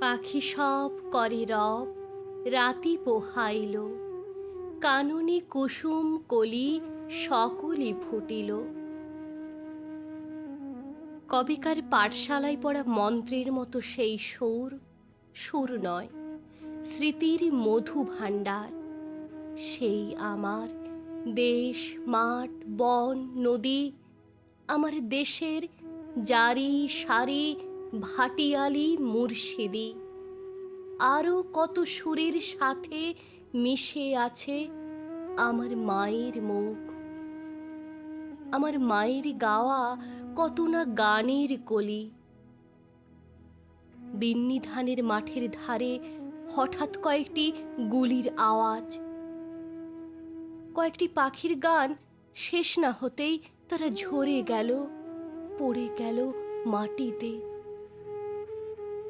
পাখি সব করে রব, রাতি পোহাইল। কাননে কুসুম কলি সকলে ফুটিল। কবিকার পাঠশালায় পড়া মন্ত্রের মতো সেই সুর সুর নয়, স্মৃতির মধু ভাণ্ডার। সেই আমার দেশ, মাঠ, বন, নদী, আমার দেশের জারি সারি ভাটিয়ালি মুর্শিদি। আরও কত সুরের সাথে মিশে আছে আমার মায়ের মুখ। আমার মায়ের গাওয়া কত না গানের কলি। বিন্নি ধানের মাঠের ধারে হঠাৎ কয়েকটি গুলির আওয়াজ। কয়েকটি পাখির গান শেষ না হতেই তারা ঝরে গেল, পড়ে গেল মাটিতে।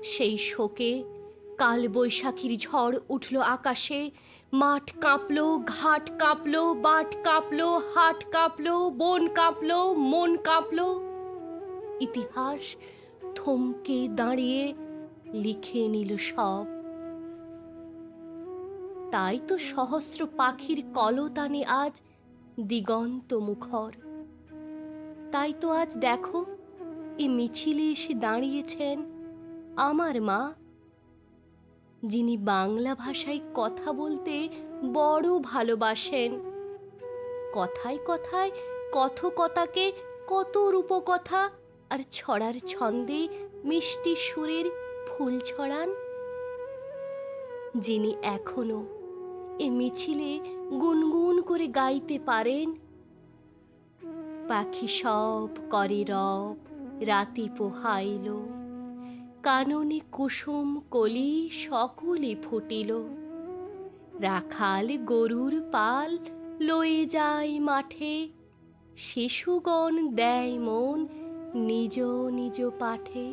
সেই শোকে কাল বৈশাখীর ঝড় উঠল আকাশে। মাঠ কাঁপল, ঘাট কাঁপল, বাট কাঁপল, হাট কাঁপল, বন কাঁপল, মন কাঁপল। ইতিহাস থমকে দাঁড়িয়ে লিখে নিল সব। তাই তো সহস্র পাখির কলতানে আজ দিগন্ত মুখর। তাই তো আজ দেখো, এ মিছিলে এসে দাঁড়িয়েছেন আমার মা, যিনি বাংলা ভাষায় কথা বলতে বড় ভালোবাসেন। কথায় কথায় কথকতাকে কত রূপকথা আর ছড়ার ছন্দে মিষ্টি সুরের ফুল ছড়ান। যিনি এখনও এ মিছিলে গুনগুন করে গাইতে পারেন। পাখি সব করে রব, রাতি পোহাইল। কাননে কুসুম কলি সকলে ফুটিল। রাখাল গরুর পাল লয়ে যায় মাঠে, শিশুগণ দেয় মন নিজ নিজ পাঠে।